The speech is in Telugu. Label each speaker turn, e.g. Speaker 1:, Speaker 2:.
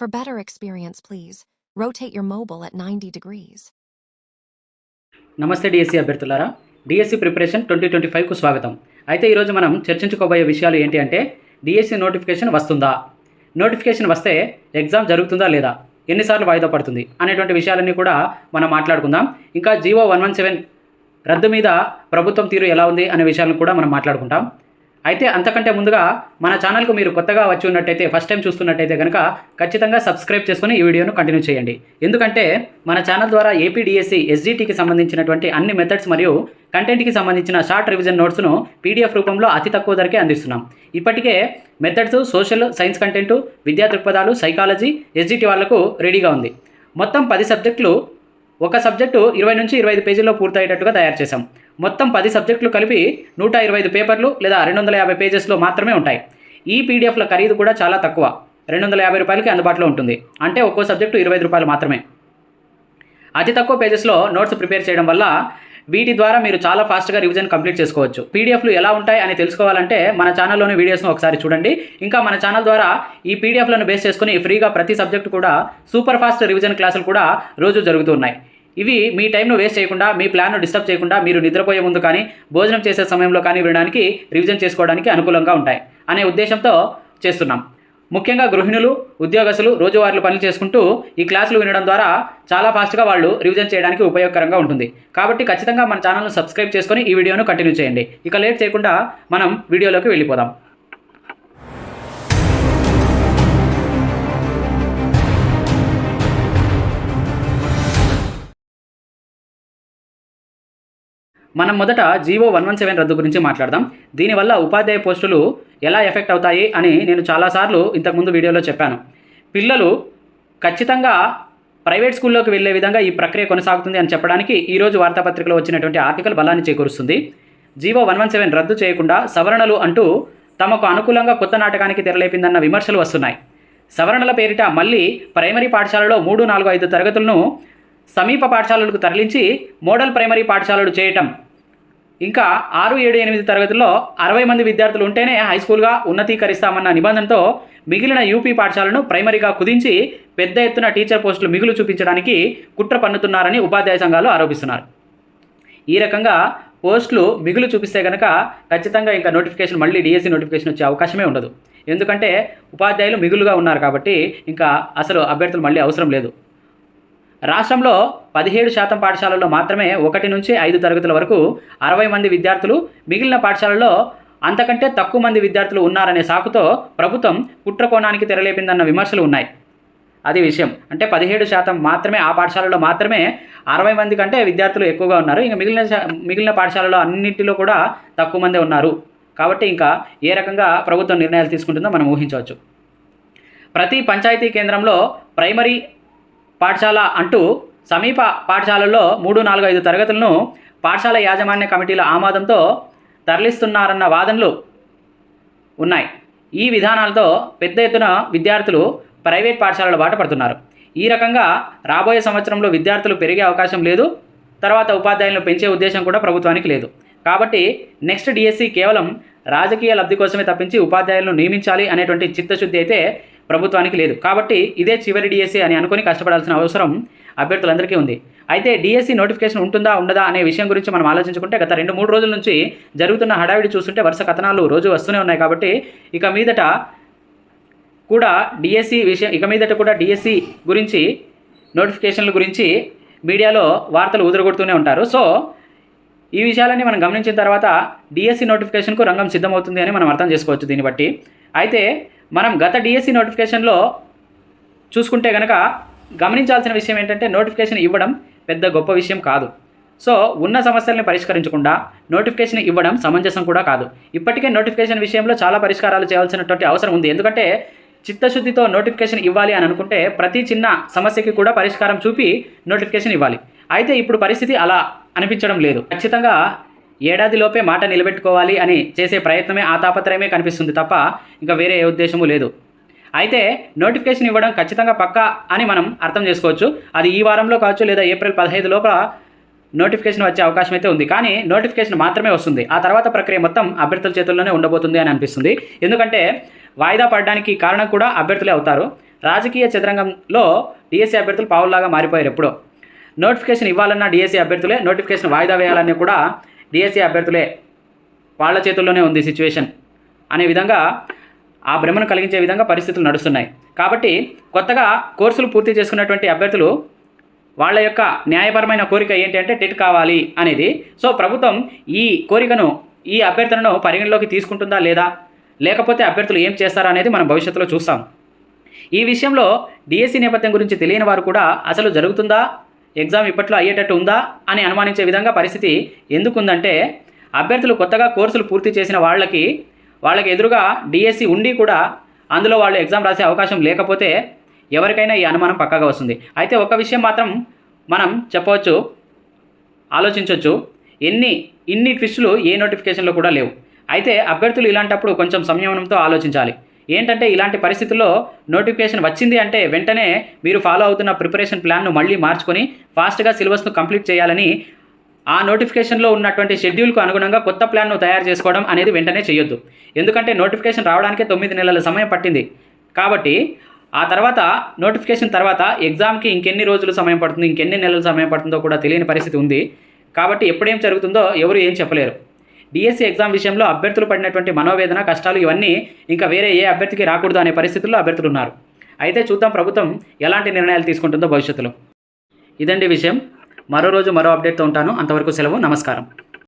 Speaker 1: For better experience, please rotate your mobile at 90 degrees.
Speaker 2: నమస్తే డిఎస్సి అభ్యర్థులారా. డిఎస్సి ప్రిపరేషన్ ట్వంటీ ట్వంటీ ఫైవ్కు స్వాగతం. అయితే ఈరోజు మనం చర్చించుకోబోయే విషయాలు ఏంటి అంటే డిఎస్సి నోటిఫికేషన్ వస్తుందా? నోటిఫికేషన్ వస్తే ఎగ్జామ్ జరుగుతుందా లేదా? ఎన్నిసార్లు వాయిదా పడుతుంది? అనేటువంటి విషయాలన్నీ కూడా మనం మాట్లాడుకుందాం. ఇంకా జీవో వన్ వన్ సెవెన్ రద్దు మీద ప్రభుత్వం తీరు ఎలా ఉంది అనే విషయాలను కూడా మనం మాట్లాడుకుంటాం. అయితే అంతకంటే ముందుగా మన ఛానల్కు మీరు కొత్తగా వచ్చి ఉన్నట్టయితే ఫస్ట్ టైం చూస్తున్నట్టయితే కనుక ఖచ్చితంగా సబ్స్క్రైబ్ చేసుకుని ఈ వీడియోను కంటిన్యూ చేయండి. ఎందుకంటే మన ఛానల్ ద్వారా ఏపీడిఎస్సి ఎస్జిటికి సంబంధించినటువంటి అన్ని మెథడ్స్ మరియు కంటెంట్కి సంబంధించిన షార్ట్ రివిజన్ నోట్స్ను పీడిఎఫ్ రూపంలో అతి తక్కువ ధరకే అందిస్తున్నాం. ఇప్పటికే మెథడ్స్ సోషల్ సైన్స్ కంటెంట్ విద్యా దృక్పథాలు సైకాలజీ ఎస్జిటి వాళ్ళకు రెడీగా ఉంది. మొత్తం పది సబ్జెక్టులు ఒక సబ్జెక్టు ఇరవై నుంచి ఇరవై ఐదు పేజీల్లో పూర్తయ్యేటట్టుగా తయారు చేశాం. మొత్తం పది సబ్జెక్టులు కలిపి నూట ఇరవై ఐదు పేపర్లు లేదా రెండు వందల యాభై పేజెస్లో మాత్రమే ఉంటాయి. ఈ పీడిఎఫ్ల ఖరీదు కూడా చాలా తక్కువ. రెండు వందల యాభై రూపాయలకి అందుబాటులో ఉంటుంది. అంటే ఒక్కో సబ్జెక్టు ఇరవై ఐదు రూపాయలు మాత్రమే. అతి తక్కువ పేజెస్లో నోట్స్ ప్రిపేర్ చేయడం వల్ల వీటి ద్వారా మీరు చాలా ఫాస్ట్గా రివిజన్ కంప్లీట్ చేసుకోవచ్చు. పీడిఎఫ్లు ఎలా ఉంటాయి అని తెలుసుకోవాలంటే మన ఛానల్లోని వీడియోస్ను ఒకసారి చూడండి. ఇంకా మన ఛానల్ ద్వారా ఈ పీడిఎఫ్లను బేస్ చేసుకుని ఫ్రీగా ప్రతి సబ్జెక్టు కూడా సూపర్ ఫాస్ట్ రివిజన్ క్లాసులు కూడా రోజు జరుగుతున్నాయి ఇవి మీ టైంను వేస్ట్ చేయకుండా మీ ప్లాన్ను డిస్టర్బ్ చేయకుండా మీరు నిద్రపోయే ముందు కానీ భోజనం చేసే సమయంలో కానీ వినడానికి రివిజన్ చేసుకోవడానికి అనుకూలంగా ఉంటాయి అనే ఉద్దేశంతో చేస్తున్నాం. ముఖ్యంగా గృహిణులు ఉద్యోగస్తులు రోజువారీలు పనులు చేసుకుంటూ ఈ క్లాసులు వినడం ద్వారా చాలా ఫాస్ట్గా వాళ్ళు రివిజన్ చేయడానికి ఉపయోగకరంగా ఉంటుంది. కాబట్టి ఖచ్చితంగా మన ఛానల్ను సబ్స్క్రైబ్ చేసుకొని ఈ వీడియోను కంటిన్యూ చేయండి. ఇక లేట్ చేయకుండా మనం వీడియోలోకి వెళ్ళిపోదాం. మనం మొదట జీవో వన్ వన్ సెవెన్ రద్దు గురించి మాట్లాడదాం. దీనివల్ల ఉపాధ్యాయ పోస్టులు ఎలా ఎఫెక్ట్ అవుతాయి అని నేను చాలాసార్లు ఇంతకుముందు వీడియోలో చెప్పాను. పిల్లలు ఖచ్చితంగా ప్రైవేట్ స్కూల్లోకి వెళ్ళే విధంగా ఈ ప్రక్రియ కొనసాగుతుంది అని చెప్పడానికి ఈరోజు వార్తాపత్రికలో వచ్చినటువంటి ఆర్టికల్ బలాన్ని చేకూరుస్తుంది. జీవో వన్ వన్ సెవెన్ రద్దు చేయకుండా సవరణలు అంటూ తమకు అనుకూలంగా కొత్త నాటకానికి తెరలేపిందన్న విమర్శలు వస్తున్నాయి. సవరణల పేరిట మళ్ళీ ప్రైమరీ పాఠశాలలో మూడు నాలుగు ఐదు తరగతులను సమీప పాఠశాలలకు తరలించి మోడల్ ప్రైమరీ పాఠశాలలు చేయటం ఇంకా ఆరు ఏడు ఎనిమిది తరగతుల్లో అరవై మంది విద్యార్థులు ఉంటేనే హై స్కూల్గా ఉన్నతీకరిస్తామన్న నిబంధనతో మిగిలిన యూపీ పాఠశాలను ప్రైమరీగా కుదించి పెద్ద ఎత్తున టీచర్ పోస్టులు మిగులు చూపించడానికి కుట్ర పన్నుతున్నారని ఉపాధ్యాయ సంఘాలు ఆరోపిస్తున్నారు. ఈ రకంగా పోస్టులు మిగులు చూపిస్తే కనుక ఖచ్చితంగా ఇంకా నోటిఫికేషన్ మళ్ళీ డిఎస్సి నోటిఫికేషన్ వచ్చే అవకాశమే ఉండదు. ఎందుకంటే ఉపాధ్యాయులు మిగులుగా ఉన్నారు కాబట్టి ఇంకా అసలు అభ్యర్థులు మళ్ళీ అవసరం లేదు. రాష్ట్రంలో పదిహేడు శాతం పాఠశాలల్లో మాత్రమే ఒకటి నుంచి ఐదు తరగతుల వరకు అరవై మంది విద్యార్థులు మిగిలిన పాఠశాలల్లో అంతకంటే తక్కువ మంది విద్యార్థులు ఉన్నారనే సాకుతో ప్రభుత్వం కుట్రకోణానికి తెరలేపిందన్న విమర్శలు ఉన్నాయి. అది విషయం. అంటే పదిహేడు శాతం మాత్రమే ఆ పాఠశాలలో మాత్రమే అరవై మంది కంటే విద్యార్థులు ఎక్కువగా ఉన్నారు. ఇంకా మిగిలిన మిగిలిన పాఠశాలలో అన్నింటిలో కూడా తక్కువ మందే ఉన్నారు. కాబట్టి ఇంకా ఏ రకంగా ప్రభుత్వం నిర్ణయాలు తీసుకుంటుందో మనం ఊహించవచ్చు. ప్రతి పంచాయతీ కేంద్రంలో ప్రైమరీ పాఠశాల అంటూ సమీప పాఠశాలల్లో మూడు నాలుగు ఐదు తరగతులను పాఠశాల యాజమాన్య కమిటీల ఆమోదంతో తరలిస్తున్నారన్న వాదనలు ఉన్నాయి. ఈ విధానాలతో పెద్ద ఎత్తున విద్యార్థులు ప్రైవేట్ పాఠశాలల బాట పడుతున్నారు. ఈ రకంగా రాబోయే సంవత్సరంలో విద్యార్థులు పెరిగే అవకాశం లేదు. తర్వాత ఉపాధ్యాయులను పెంచే ఉద్దేశం కూడా ప్రభుత్వానికి లేదు. కాబట్టి నెక్స్ట్ డిఎస్సి కేవలం రాజకీయ లబ్ధి కోసమే తప్పించి ఉపాధ్యాయులను నియమించాలి అనేటువంటి చిత్తశుద్ధి అయితే ప్రభుత్వానికి లేదు. కాబట్టి ఇదే చివరి డిఎస్సీ అని అనుకుని కష్టపడాల్సిన అవసరం అభ్యర్థులందరికీ ఉంది. అయితే డిఎస్సీ నోటిఫికేషన్ ఉంటుందా ఉండదా అనే విషయం గురించి మనం ఆలోచించుకుంటే గత రెండు మూడు రోజుల నుంచి జరుగుతున్న హడావిడి చూస్తుంటే వరుస కథనాలు రోజు వస్తూనే ఉన్నాయి కాబట్టి ఇక మీదట కూడా డిఎస్సి విషయం ఇక మీదట కూడా డిఎస్సి గురించి నోటిఫికేషన్ల గురించి మీడియాలో వార్తలు ఉదరగొడుతూనే ఉంటారు. సో ఈ విషయాలన్నీ మనం గమనించిన తర్వాత డిఎస్సి నోటిఫికేషన్కు రంగం సిద్ధమవుతుంది అని మనం అర్థం చేసుకోవచ్చు దీన్ని బట్టి. అయితే మనం గత డిఎస్సి నోటిఫికేషన్లో చూసుకుంటే కనుక గమనించాల్సిన విషయం ఏంటంటే నోటిఫికేషన్ ఇవ్వడం పెద్ద గొప్ప విషయం కాదు. సో ఉన్న సమస్యలను పరిష్కరించకుండా నోటిఫికేషన్ ఇవ్వడం సమంజసం కూడా కాదు. ఇప్పటికే నోటిఫికేషన్ విషయంలో చాలా పరిష్కారాలు చేయాల్సినటువంటి అవసరం ఉంది. ఎందుకంటే చిత్తశుద్ధితో నోటిఫికేషన్ ఇవ్వాలి అని అనుకుంటే ప్రతి చిన్న సమస్యకి కూడా పరిష్కారం చూపి నోటిఫికేషన్ ఇవ్వాలి. అయితే ఇప్పుడు పరిస్థితి అలా అనిపించడం లేదు. ఖచ్చితంగా ఏడాదిలోపే మాట నిలబెట్టుకోవాలి అని చేసే ప్రయత్నమే ఆ తాపత్రయమే కనిపిస్తుంది తప్ప ఇంకా వేరే ఏ ఉద్దేశము లేదు. అయితే నోటిఫికేషన్ ఇవ్వడం ఖచ్చితంగా పక్కా అని మనం అర్థం చేసుకోవచ్చు. అది ఈ వారంలో కావచ్చు లేదా ఏప్రిల్ పదహైదు లోపల నోటిఫికేషన్ వచ్చే అవకాశం అయితే ఉంది. కానీ నోటిఫికేషన్ మాత్రమే వస్తుంది. ఆ తర్వాత ప్రక్రియ మొత్తం అభ్యర్థుల చేతుల్లోనే ఉండబోతుంది అని అనిపిస్తుంది. ఎందుకంటే వాయిదా పడడానికి కారణం కూడా అభ్యర్థులే అవుతారు. రాజకీయ చదరంగంలో డిఎస్సీ అభ్యర్థులు పావుల్లాగా మారిపోయారు ఎప్పుడో. నోటిఫికేషన్ ఇవ్వాలన్న డిఎస్సీ అభ్యర్థులే నోటిఫికేషన్ వాయిదా వేయాలని కూడా డిఎస్సీ అభ్యర్థులే వాళ్ళ చేతుల్లోనే ఉంది సిచ్యువేషన్ అనే విధంగా ఆ భ్రమను కలిగించే విధంగా పరిస్థితులు నడుస్తున్నాయి. కాబట్టి కొత్తగా కోర్సులు పూర్తి చేసుకున్నటువంటి అభ్యర్థులు వాళ్ళ యొక్క న్యాయపరమైన కోరిక ఏంటి అంటే టెట్ కావాలి అనేది. సో ప్రభుత్వం ఈ కోరికను ఈ అభ్యర్థులను పరిగణలోకి తీసుకుంటుందా లేదా? లేకపోతే అభ్యర్థులు ఏం చేస్తారా అనేది మనం భవిష్యత్తులో చూస్తాం. ఈ విషయంలో డిఎస్సి నేపథ్యం గురించి తెలియని వారు కూడా అసలు జరుగుతుందా? ఎగ్జామ్ ఇప్పట్లో అయ్యేటట్టు ఉందా అని అనుమానించే విధంగా పరిస్థితి ఎందుకుందంటే అభ్యర్థులు కొత్తగా కోర్సులు పూర్తి చేసిన వాళ్ళకి వాళ్ళకి ఎదురుగా డిఎస్సి ఉండి కూడా అందులో వాళ్ళు ఎగ్జామ్ రాసే అవకాశం లేకపోతే ఎవరికైనా ఈ అనుమానం పక్కగా వస్తుంది. అయితే ఒక విషయం మాత్రం మనం చెప్పవచ్చు ఆలోచించవచ్చు. ఎన్ని ఇన్ని ట్విస్టులు ఏ నోటిఫికేషన్లో కూడా లేవు. అయితే అభ్యర్థులు ఇలాంటప్పుడు కొంచెం సంయమనంతో ఆలోచించాలి. ఏంటంటే ఇలాంటి పరిస్థితుల్లో నోటిఫికేషన్ వచ్చింది అంటే వెంటనే మీరు ఫాలో అవుతున్న ప్రిపరేషన్ ప్లాన్ను మళ్ళీ మార్చుకొని ఫాస్ట్గా సిలబస్ను కంప్లీట్ చేయాలని ఆ నోటిఫికేషన్లో ఉన్నటువంటి షెడ్యూల్కు అనుగుణంగా కొత్త ప్లాన్ను తయారు చేసుకోవడం అనేది వెంటనే చేయొద్దు ఎందుకంటే నోటిఫికేషన్ రావడానికే తొమ్మిది నెలల సమయం పట్టింది. కాబట్టి ఆ తర్వాత నోటిఫికేషన్ తర్వాత ఎగ్జామ్కి ఇంకెన్ని రోజులు సమయం పడుతుంది ఇంకెన్ని నెలలు సమయం పడుతుందో కూడా తెలియని పరిస్థితి ఉంది. కాబట్టి ఎప్పుడేం జరుగుతుందో ఎవరు ఏం చెప్పలేరు. డిఎస్సి ఎగ్జామ్ విషయంలో అభ్యర్థులు పడినటువంటి మనోవేదన కష్టాలు ఇవన్నీ ఇంకా వేరే ఏ అభ్యర్థికి రాకూడదు అనే పరిస్థితుల్లో అభ్యర్థులు ఉన్నారు. అయితే చూద్దాం ప్రభుత్వం ఎలాంటి నిర్ణయాలు తీసుకుంటుందో భవిష్యత్తులో. ఇదండి విషయం. మరో రోజు మరో అప్డేట్తో ఉంటాను. అంతవరకు సెలవు. నమస్కారం.